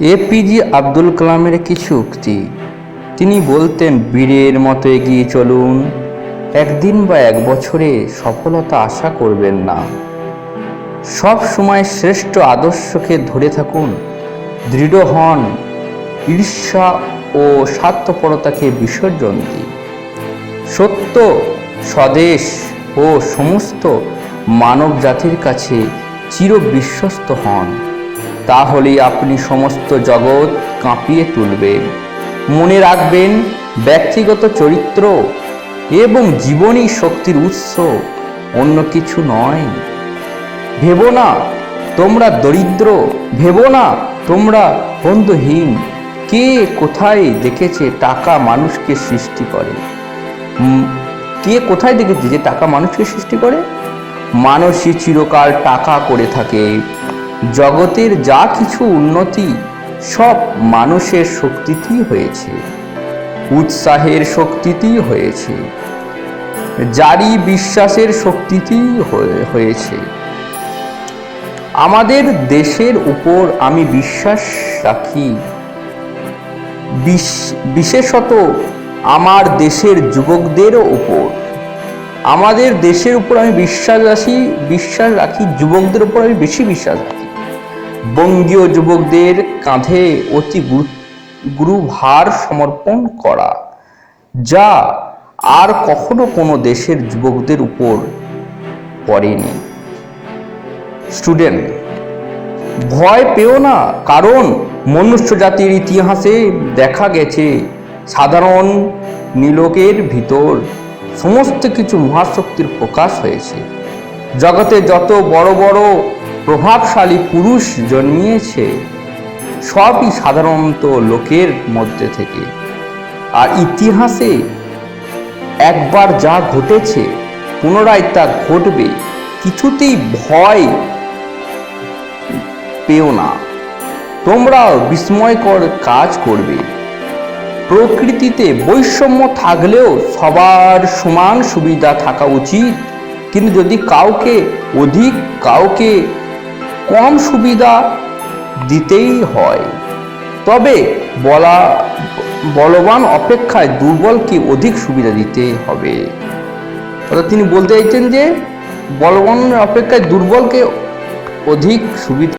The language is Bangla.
এপিজে আব্দুল কালামের কিছু উক্তি। তিনি বলতেন, বীরের মতো এগিয়ে চলুন। একদিন বা এক বছরে সফলতা আশা করবেন না। সব সময় শ্রেষ্ঠ আদর্শকে ধরে থাকুন। দৃঢ় হন। ঈর্ষা ও স্বার্থপরতাকে বিসর্জন দিন। সত্য, স্বদেশ ও সমস্ত মানব জাতির কাছে চির বিশ্বস্ত হন। তাহলেই আপনি সমস্ত জগৎ কাঁপিয়ে তুলবেন মনে রাখবেন, ব্যক্তিগত চরিত্র এবং জীবনী শক্তির উৎস, অন্য কিছু নয়। ভেবো না, তোমরা দরিদ্র, ভেবো না, তোমরা বন্ধুহীন। কে কোথায় দেখেছে টাকা মানুষকে সৃষ্টি করে? কে কোথায় দেখেছে যে টাকা মানুষকে সৃষ্টি করে? মানুষই চিরকাল টাকা করে থাকে। জগতের যা কিছু উন্নতি, সব মানুষের শক্তিতেই হয়েছে। উৎসাহের শক্তিতেই হয়েছে। জারি বিশ্বাসের শক্তিতেই হয়ে- হয়েছে। আমাদের দেশের উপর আমি বিশ্বাস রাখি। বিশেষত আমার দেশের যুবকদেরও উপর। আমাদের দেশের উপর আমি বিশ্বাস রাখি বিশ্বাস রাখি, যুবকদের উপর আমি বেশি বিশ্বাস রাখি। বঙ্গীয় যুবকদের কাঁধে অতি গুরু- গুরুভার সমর্পণ করা, যা আর কখনো কোনো দেশের যুবকদের উপর পড়েনি। স্টুডেন্ট ভয় পেও না, কারণ মনুষ্য জাতির ইতিহাসে দেখা গেছে সাধারণ নীলকের ভিতর সমস্ত কিছু মহাশক্তির প্রকাশ হয়েছে। জগতে যত বড় বড় প্রভাবশালী পুরুষ জন্মিয়েছে সবই সাধারণত লোকের মধ্যে থেকে। আর ইতিহাসে একবার যা ঘটেছে, পুনরায় তা ঘটবে, কিছুতেই ভয় পেও না। তোমরা বিস্ময়কর কাজ করবে। প্রকৃতিতে বৈষম্য থাকলেও সবার সমান সুবিধা থাকা উচিত। কিন্তু যদি কাউকে, অধিক কাউকে কম সুবিধা দিতেই হয়। তবে বলা, বলবান অপেক্ষায় দুর্বলকে অধিক সুবিধা দিতে হবে? অর্থাৎ তিনি বলতে চাইছেন যে বলবান অপেক্ষায় দুর্বলকে অধিক সুবিধা